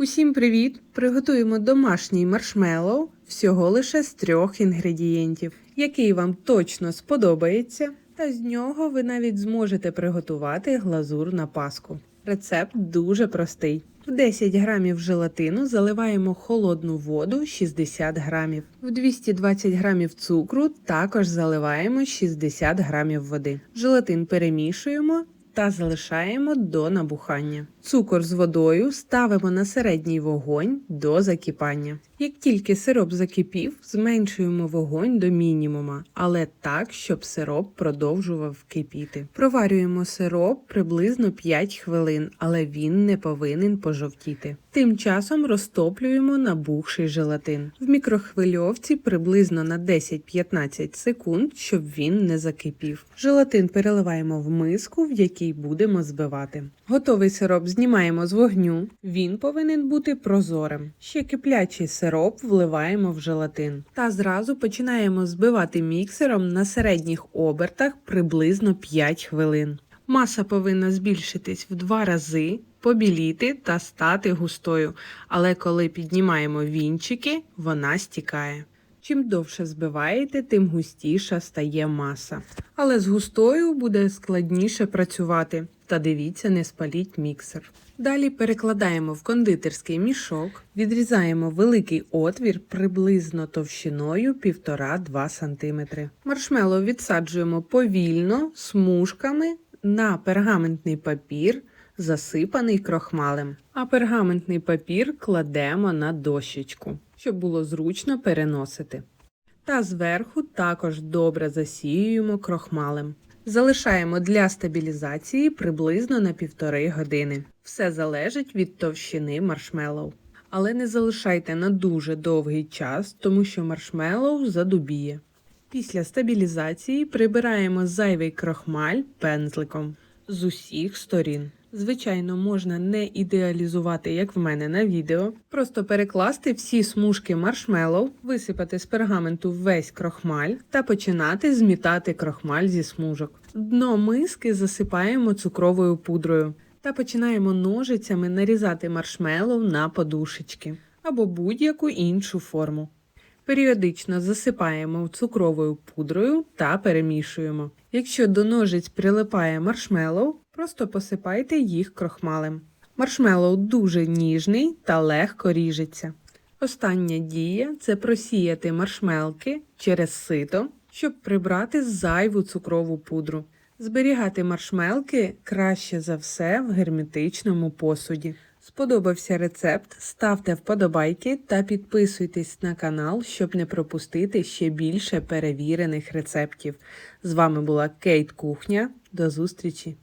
Усім привіт! Приготуємо домашній маршмеллоу всього лише з трьох інгредієнтів, який вам точно сподобається, та з нього ви навіть зможете приготувати глазур на паску. Рецепт дуже простий. В 10 грамів желатину заливаємо холодну воду 60 грамів. В 220 грамів цукру також заливаємо 60 грамів води. Желатин перемішуємо та залишаємо до набухання. Цукор з водою ставимо на середній вогонь до закипання. Як тільки сироп закипів, зменшуємо вогонь до мінімума, але так, щоб сироп продовжував кипіти. Проварюємо сироп приблизно 5 хвилин, але він не повинен пожовтіти. Тим часом розтоплюємо набухший желатин. В мікрохвильовці приблизно на 10-15 секунд, щоб він не закипів. Желатин переливаємо в миску, в якій будемо збивати. Готовий сироп знімаємо з вогню. Він повинен бути прозорим. Ще киплячий сироп вливаємо в желатин. Та зразу починаємо збивати міксером на середніх обертах приблизно 5 хвилин. Маса повинна збільшитись в два рази, побіліти та стати густою, але коли піднімаємо вінчики, вона стікає. Чим довше збиваєте, тим густіша стає маса. Але з густою буде складніше працювати. Та дивіться, не спаліть міксер. Далі перекладаємо в кондитерський мішок, відрізаємо великий отвір приблизно товщиною 1,5-2 см. Маршмеллоу відсаджуємо повільно, смужками на пергаментний папір, засипаний крохмалем. А пергаментний папір кладемо на дощечку, щоб було зручно переносити. Та зверху також добре засіюємо крохмалем. Залишаємо для стабілізації приблизно на півтори години. Все залежить від товщини маршмеллоу. Але не залишайте на дуже довгий час, тому що маршмеллоу задубіє. Після стабілізації прибираємо зайвий крохмаль пензликом з усіх сторін. Звичайно, можна не ідеалізувати, як в мене на відео, просто перекласти всі смужки маршмеллоу, висипати з пергаменту весь крохмаль та починати змітати крохмаль зі смужок. Дно миски засипаємо цукровою пудрою та починаємо ножицями нарізати маршмеллоу на подушечки або будь-яку іншу форму. Періодично засипаємо цукровою пудрою та перемішуємо. Якщо до ножиць прилипає маршмеллоу, просто посипайте їх крохмалем. Маршмеллоу дуже ніжний та легко ріжеться. Остання дія це просіяти маршмелки через сито, щоб прибрати зайву цукрову пудру. Зберігати маршмелки краще за все в герметичному посуді. Сподобався рецепт? Ставте вподобайки та підписуйтесь на канал, щоб не пропустити ще більше перевірених рецептів. З вами була Кейт Кухня. До зустрічі!